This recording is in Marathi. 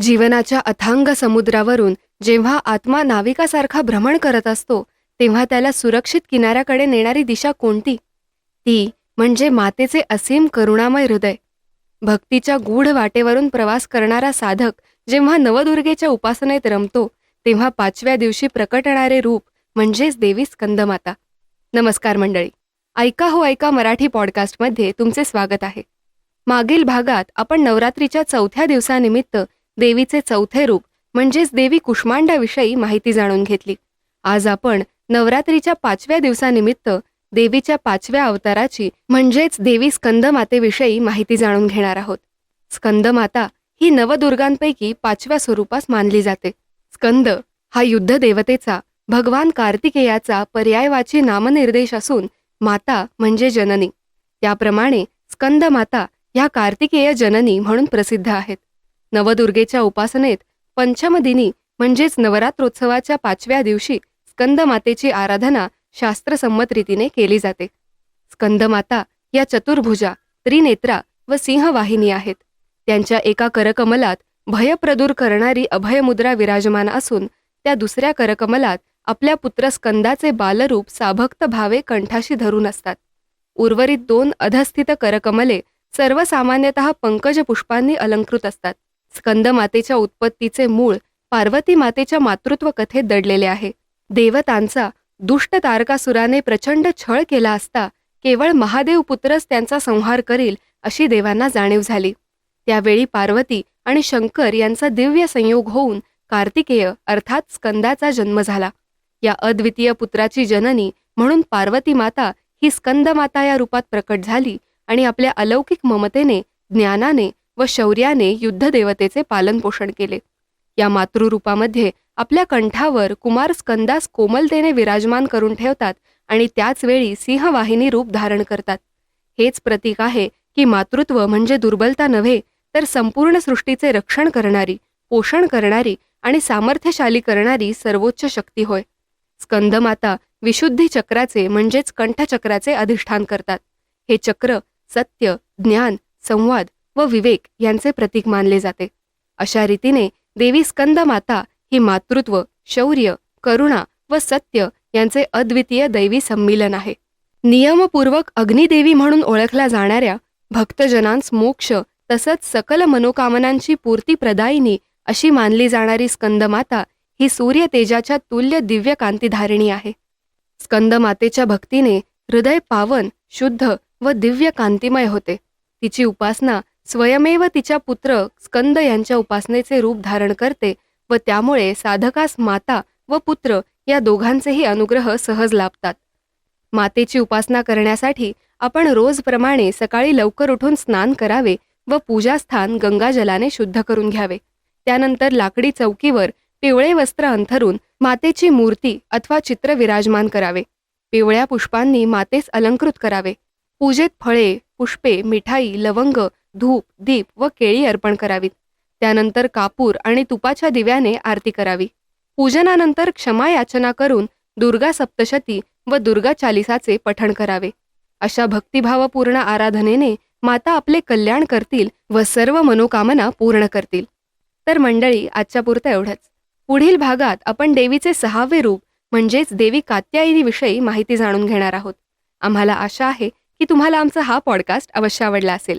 जीवनाच्या अथांग समुद्रावरून जेव्हा आत्मा नाविकासारखा भ्रमण करत असतो तेव्हा त्याला सुरक्षित किनाऱ्याकडे नेणारी दिशा कोणती? ती म्हणजे मातेचे असीम करुणामय हृदय. भक्तीच्या गूढ वाटेवरून प्रवास करणारा साधक जेव्हा नवदुर्गेच्या उपासनेत रमतो तेव्हा पाचव्या दिवशी प्रकटणारे रूप म्हणजेच देवी स्कंदमाता. नमस्कार मंडळी. ऐका हो ऐका मराठी पॉडकास्टमध्ये तुमचे स्वागत आहे. मागील भागात आपण नवरात्रीच्या चौथ्या दिवसानिमित्त देवीचे चौथे रूप म्हणजेच देवी कुष्मांडाविषयी माहिती जाणून घेतली. आज आपण नवरात्रीच्या पाचव्या दिवसानिमित्त देवीच्या पाचव्या अवताराची म्हणजेच देवी स्कंदमातेविषयी माहिती जाणून घेणार आहोत. स्कंदमाता ही नवदुर्गांपैकी पाचव्या स्वरूपास मानली जाते. स्कंद हा युद्ध देवतेचा भगवान कार्तिकेयाचा पर्यायवाची नामनिर्देश असून माता म्हणजे जननी. त्याप्रमाणे स्कंद माता ह्या कार्तिकेय जननी म्हणून प्रसिद्ध आहेत. नवदुर्गेच्या उपासनेत पंचमदिनी म्हणजेच नवरात्रोत्सवाच्या पाचव्या दिवशी स्कंदमातेची आराधना शास्त्रसंमत रीतीने केली जाते. स्कंदमाता या चतुर्भुजा त्रिनेत्रा व सिंहवाहिनी आहेत. त्यांच्या एका करकमलात भयप्रदूर करणारी अभयमुद्रा विराजमान असून त्या दुसऱ्या करकमलात आपल्या पुत्र स्कंदाचे बालरूप साभक्त भावे कंठाशी धरून असतात. उर्वरित दोन अधस्थित करकमले सर्वसामान्यत पंकज पुष्पांनी अलंकृत असतात. स्कंदमातेच्या उत्पत्तीचे मूळ पार्वती मातेच्या मातृत्व कथेत दडलेले आहे. देवतांचा दुष्ट तारकासुराने प्रचंड छळ केला असता केवळ महादेव पुत्रच त्यांचा संहार करील अशी देवांना जाणीव झाली. त्यावेळी पार्वती आणि शंकर यांचा दिव्य संयोग होऊन कार्तिकेय अर्थात स्कंदाचा जन्म झाला. या अद्वितीय पुत्राची जननी म्हणून पार्वती माता ही स्कंदमाता या रूपात प्रकट झाली आणि आपल्या अलौकिक ममतेने ज्ञानाने व शौर्याने युद्धदेवतेचे पालनपोषण केले. या मातृरूपामध्ये आपल्या कंठावर कुमार स्कंदास कोमलतेने विराजमान करून ठेवतात आणि त्याचवेळी सिंहवाहिनी रूप धारण करतात. हेच प्रतीक आहे की मातृत्व म्हणजे दुर्बलता नव्हे तर संपूर्ण सृष्टीचे रक्षण करणारी पोषण करणारी आणि सामर्थ्यशाली करणारी सर्वोच्च शक्ती होय. स्कंदमाता विशुद्धी चक्राचे म्हणजेच कंठचक्राचे अधिष्ठान करतात. हे चक्र सत्य ज्ञान संवाद व विवेक यांचे प्रतीक मानले जाते. अशा रीतीने देवी स्कंद माता ही मातृत्व शौर्य करुणा व सत्य यांचे अद्वितीय दैवी संमिलन आहे. नियमपूर्वक अग्निदेवी म्हणून ओळखल्या जाणाऱ्या भक्तजनांस मोक्ष तसंच सकल मनोकामनांची पूर्ती प्रदायिनी अशी मानली जाणारी स्कंदमाता ही सूर्य तेजाच्या तुल्य दिव्य कांतीधारिणी आहे. स्कंदमातेच्या भक्तीने हृदय पावन शुद्ध व दिव्य कांतिमय होते. तिची उपासना स्वयमेव तिच्या पुत्र स्कंद यांच्या उपासनेचे रूप धारण करते व त्यामुळे साधकास माता व पुत्र या दोघांचेही अनुग्रह सहज लाभतात. मातेची उपासना करण्यासाठी आपण रोजप्रमाणे सकाळी लवकर उठून स्नान करावे व पूजास्थान गंगाजलाने शुद्ध करून घ्यावे. त्यानंतर लाकडी चौकीवर पिवळे वस्त्र अंथरून मातेची मूर्ती अथवा चित्र विराजमान करावे. पिवळ्या पुष्पांनी मातेस अलंकृत करावे. पूजेत फळे पुष्पे मिठाई लवंग धूप दीप व केळी अर्पण करावीत. त्यानंतर कापूर आणि तुपाच्या दिव्याने आरती करावी. पूजनानंतर क्षमा याचना करून दुर्गा सप्तशती व दुर्गा चालिसाचे पठण करावे. अशा भक्तिभावपूर्ण आराधनेने माता आपले कल्याण करतील व सर्व मनोकामना पूर्ण करतील. तर मंडळी आजच्या पुरतं एवढंच. पुढील भागात आपण देवीचे सहावे रूप म्हणजेच देवी कात्यायनीविषयी माहिती जाणून घेणार आहोत. आम्हाला आशा आहे की तुम्हाला आमचा हा पॉडकास्ट अवश्य आवडला असेल.